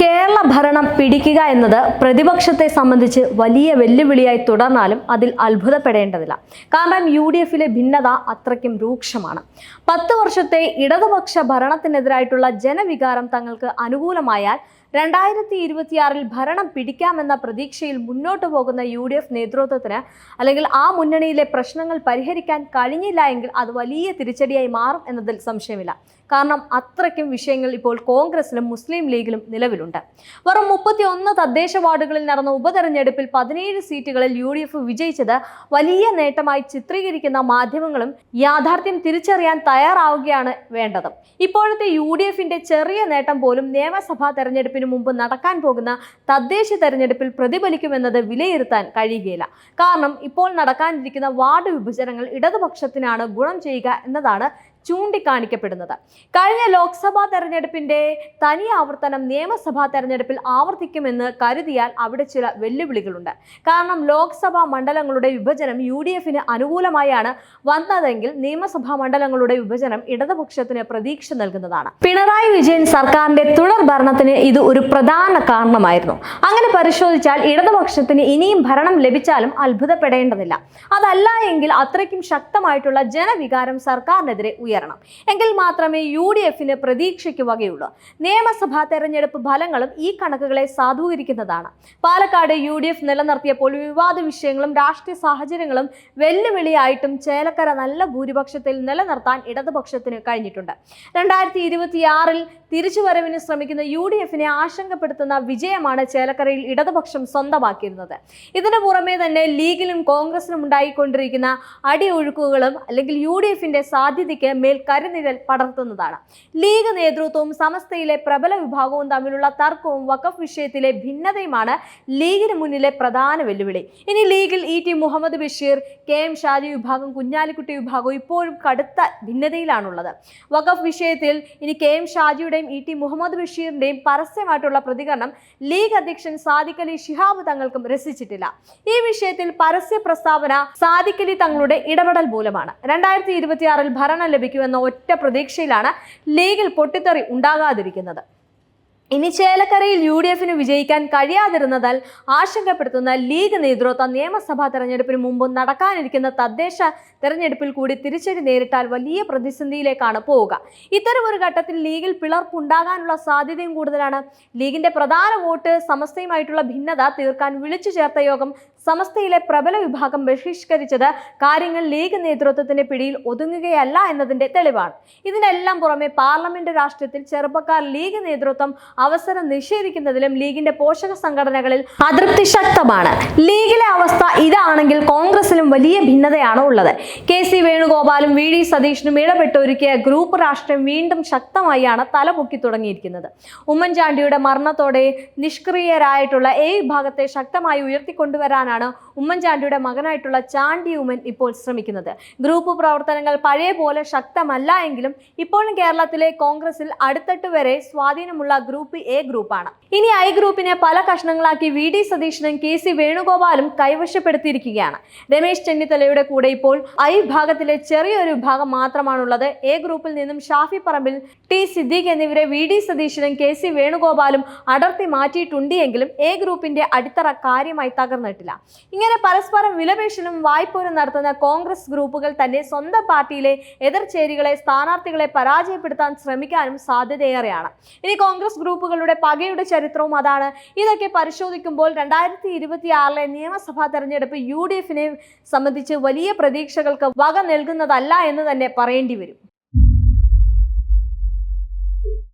കേരള ഭരണം പിടിക്കുക എന്നത് പ്രതിപക്ഷത്തെ സംബന്ധിച്ച് വലിയ വെല്ലുവിളിയായി തുടർന്നാലും അതിൽ അത്ഭുതപ്പെടേണ്ടതില്ല. കാരണം യു ഡി എഫിലെ ഭിന്നത അത്രയ്ക്കും രൂക്ഷമാണ്. പത്ത് വർഷത്തെ ഇടതുപക്ഷ ഭരണത്തിനെതിരായിട്ടുള്ള ജനവികാരം തങ്ങൾക്ക് അനുകൂലമായാൽ രണ്ടായിരത്തി ഇരുപത്തിയാറിൽ ഭരണം പിടിക്കാമെന്ന പ്രതീക്ഷയിൽ മുന്നോട്ട് പോകുന്ന യു ഡി എഫ് നേതൃത്വത്തിന് അല്ലെങ്കിൽ ആ മുന്നണിയിലെ പ്രശ്നങ്ങൾ പരിഹരിക്കാൻ കഴിഞ്ഞില്ല എങ്കിൽ അത് വലിയ തിരിച്ചടിയായി മാറും എന്നതിൽ സംശയമില്ല. കാരണം അത്രയ്ക്കും വിഷയങ്ങൾ ഇപ്പോൾ കോൺഗ്രസിലും മുസ്ലിം ലീഗിലും നിലവിലുണ്ട്. വെറും മുപ്പത്തി ഒന്ന് തദ്ദേശ വാർഡുകളിൽ നടന്ന ഉപതെരഞ്ഞെടുപ്പിൽ പതിനേഴ് സീറ്റുകളിൽ യു ഡി എഫ് വിജയിച്ചത് വലിയ നേട്ടമായി ചിത്രീകരിക്കുന്ന മാധ്യമങ്ങളും യാഥാർത്ഥ്യം തിരിച്ചറിയാൻ തയ്യാറാവുകയാണ് വേണ്ടത്. ഇപ്പോഴത്തെ യു ഡി എഫിന്റെ ചെറിയ നേട്ടം പോലും നിയമസഭാ തെരഞ്ഞെടുപ്പിന് മുമ്പ് നടക്കാൻ പോകുന്ന തദ്ദേശ തെരഞ്ഞെടുപ്പിൽ പ്രതിഫലിക്കുമെന്നത് വിലയിരുത്താൻ കഴിയുകയില്ല. കാരണം ഇപ്പോൾ നടക്കാനിരിക്കുന്ന വാർഡ് വിഭജനങ്ങൾ ഇടതുപക്ഷത്തിനാണ് ഗുണം ചെയ്യുക എന്നതാണ് ചൂണ്ടിക്കാണിക്കപ്പെടുന്നത്. കഴിഞ്ഞ ലോക്സഭാ തെരഞ്ഞെടുപ്പിന്റെ തനി ആവർത്തനം നിയമസഭാ തെരഞ്ഞെടുപ്പിൽ ആവർത്തിക്കുമെന്ന് കരുതിയാൽ അവിടെ ചില വെല്ലുവിളികളുണ്ട്. കാരണം ലോക്സഭാ മണ്ഡലങ്ങളുടെ വിഭജനം യു ഡി എഫിന് അനുകൂലമായാണ് വന്നതെങ്കിൽ നിയമസഭാ മണ്ഡലങ്ങളുടെ വിഭജനം ഇടതുപക്ഷത്തിന് പ്രതീക്ഷ നൽകുന്നതാണ്. പിണറായി വിജയൻ സർക്കാരിന്റെ തുടർ ഭരണത്തിന് ഇത് ഒരു പ്രധാന കാരണമായിരുന്നു. അങ്ങനെ പരിശോധിച്ചാൽ ഇടതുപക്ഷത്തിന് ഇനിയും ഭരണം ലഭിച്ചാലും അത്ഭുതപ്പെടേണ്ടതില്ല. അതല്ല എങ്കിൽ അത്രയ്ക്കും ശക്തമായിട്ടുള്ള ജനവികാരം സർക്കാരിനെതിരെ ഉയരണം. എങ്കിൽ മാത്രമേ യു ഡി എഫിന് പ്രതീക്ഷയ്ക്ക് വകയുള്ളൂ. നിയമസഭാ തെരഞ്ഞെടുപ്പ് ഫലങ്ങളും ഈ കണക്കുകളെ സാധൂകരിക്കുന്നതാണ്. പാലക്കാട് യു ഡി എഫ് നിലനിർത്തിയപ്പോൾ വിവാദ വിഷയങ്ങളും രാഷ്ട്രീയ സാഹചര്യങ്ങളും വെല്ലുവിളിയായിട്ടും ചേലക്കര നല്ല ഭൂരിപക്ഷത്തിൽ നിലനിർത്താൻ ഇടതുപക്ഷത്തിന് കഴിഞ്ഞിട്ടുണ്ട്. രണ്ടായിരത്തി ഇരുപത്തിയാറിൽ തിരിച്ചുവരവിന് ശ്രമിക്കുന്ന യു ഡി എഫിനെ ആശങ്കപ്പെടുത്തുന്ന വിജയമാണ് ചേലക്കരയിൽ ഇടതുപക്ഷം സ്വന്തമാക്കിയിരുന്നത്. ഇതിനു പുറമെ തന്നെ ലീഗിലും കോൺഗ്രസിനും ഉണ്ടായിക്കൊണ്ടിരിക്കുന്ന അടിയൊഴുക്കുകളും അല്ലെങ്കിൽ യു ഡി എഫിന്റെ സാധ്യതയ്ക്ക് മേൽ കരുനിഴൽ പടർത്തുന്നതാണ്. ലീഗ് നേതൃത്വവും സമസ്തയിലെ പ്രബല വിഭാഗവും തമ്മിലുള്ള തർക്കവും വഖഫ് വിഷയത്തിലെ ഭിന്നതയുമാണ് ലീഗിന് മുന്നിലെ പ്രധാന വെല്ലുവിളി. ഇനി ലീഗിൽ E T Muhammad Basheer K M Shaji വിഭാഗം കുഞ്ഞാലിക്കുട്ടി വിഭാഗവും ഇപ്പോഴും കടുത്ത ഭിന്നതയിലാണുള്ളത്. വഖഫ് വിഷയത്തിൽ ഇനി കെ എം ഷാജിയുടെയും ഇ ടി മുഹമ്മദ് ബഷീറിന്റെയും പരസ്യമായിട്ടുള്ള പ്രതികരണം ലീഗ് അധ്യക്ഷൻ സാദിഖ് അലി ഷിഹാബ് തങ്ങൾക്കും രസിച്ചിട്ടില്ല. ഈ വിഷയത്തിൽ പരസ്യ പ്രസ്താവന സാദിഖ് അലി തങ്ങളുടെ ഇടപെടൽ മൂലമാണ്. രണ്ടായിരത്തി ഇരുപത്തിയാറിൽ ഭരണം ലഭിക്കുമെന്ന ഒറ്റ പ്രതീക്ഷയിലാണ് ലീഗിൽ പൊട്ടിത്തെറി ഉണ്ടാകാതിരിക്കുന്നത്. ഇനി ചേലക്കരയിൽ യു ഡി എഫിന് വിജയിക്കാൻ കഴിയാതിരുന്നതാൽ ആശങ്കപ്പെടുത്തുന്ന ലീഗ് നേതൃത്വം നിയമസഭാ തെരഞ്ഞെടുപ്പിന് മുമ്പ് നടക്കാനിരിക്കുന്ന തദ്ദേശ തെരഞ്ഞെടുപ്പിൽ കൂടി തിരിച്ചടി നേരിട്ടാൽ വലിയ പ്രതിസന്ധിയിലേക്കാണ് പോവുക. ഇത്തരമൊരു ഘട്ടത്തിൽ ലീഗിൽ പിളർപ്പുണ്ടാകാനുള്ള സാധ്യതയും കൂടുതലാണ്. ലീഗിന്റെ പ്രധാന വോട്ട് സമസ്തയുമായിട്ടുള്ള ഭിന്നത തീർക്കാൻ വിളിച്ചു ചേർത്ത യോഗം സമസ്തയിലെ പ്രബല വിഭാഗം ബഹിഷ്കരിച്ചത് കാര്യങ്ങൾ ലീഗ് നേതൃത്വത്തിന്റെ പിടിയിൽ ഒതുങ്ങുകയല്ല എന്നതിന്റെ തെളിവാണ്. ഇതിനെല്ലാം പുറമെ പാർലമെന്റ് രാഷ്ട്രീയത്തിൽ ചെറുപ്പക്കാർ ലീഗ് നേതൃത്വം അവസരം നിഷേധിക്കുന്നതിലും ലീഗിന്റെ പോഷക സംഘടനകളിൽ അതൃപ്തി ശക്തമാണ്. ലീഗിലെ അവസ്ഥ ഇതാണെങ്കിൽ കോൺഗ്രസിലും വലിയ ഭിന്നതയാണ് ഉള്ളത്. കെ സി വേണുഗോപാലും വി ഡി സതീഷിനും ഇടപെട്ടൊരുക്കിയ ഗ്രൂപ്പ് രാഷ്ട്രീയം വീണ്ടും ശക്തമായാണ് തലപൊക്കി തുടങ്ങിയിരിക്കുന്നത്. ഉമ്മൻചാണ്ടിയുടെ മരണത്തോടെ നിഷ്ക്രിയരായിട്ടുള്ള എ വിഭാഗത്തെ ശക്തമായി ഉയർത്തിക്കൊണ്ടുവരാനാണ് ഉമ്മൻചാണ്ടിയുടെ മകനായിട്ടുള്ള ചാണ്ടി ഉമ്മൻ ഇപ്പോൾ ശ്രമിക്കുന്നത്. ഗ്രൂപ്പ് പ്രവർത്തനങ്ങൾ പഴയ പോലെ ശക്തമല്ല എങ്കിലും ഇപ്പോഴും കേരളത്തിലെ കോൺഗ്രസിൽ അടുത്തട്ട് വരെ സ്വാധീനമുള്ള ഗ്രൂപ്പ് എ ഗ്രൂപ്പാണ്. ഇനി ഐ ഗ്രൂപ്പിനെ പല കഷ്ണങ്ങളാക്കി വി ഡി സതീശനും കെ സി വേണുഗോപാലും കൈവശപ്പെടുത്തിയിരിക്കുകയാണ്. രമേശ് ചെന്നിത്തലയുടെ കൂടെ ഇപ്പോൾ ഐ വിഭാഗത്തിലെ ചെറിയൊരു വിഭാഗം മാത്രമാണുള്ളത്. എ ഗ്രൂപ്പിൽ നിന്നും ഷാഫി പറമ്പിൽ ടി സിദ്ദീഖ് എന്നിവരെ വി ഡി സതീശനും കെ സി വേണുഗോപാലും അടർത്തി മാറ്റിയിട്ടുണ്ട് എങ്കിലും എ ഗ്രൂപ്പിന്റെ അടിത്തറ കാര്യമായി തകർന്നിട്ടില്ല. ഇങ്ങനെ പരസ്പരം വിലപേശലും വായ്പോരും നടത്തുന്ന കോൺഗ്രസ് ഗ്രൂപ്പുകൾ തന്നെ സ്വന്തം പാർട്ടിയിലെ എതിർചേരികളെ സ്ഥാനാർത്ഥികളെ പരാജയപ്പെടുത്താൻ ശ്രമിക്കാനും സാധ്യതയേറെയാണ്. ഇനി കോൺഗ്രസ് ഗ്രൂപ്പുകളുടെ പകയുടെ ചരിത്രവും അതാണ്. ഇതൊക്കെ പരിശോധിക്കുമ്പോൾ രണ്ടായിരത്തി ഇരുപത്തിയാറിലെ നിയമസഭാ തെരഞ്ഞെടുപ്പ് യു ഡി എഫിനെ സംബന്ധിച്ച് വലിയ പ്രതീക്ഷകൾക്ക് വക നൽകുന്നതല്ല എന്ന് തന്നെ പറയേണ്ടി വരും.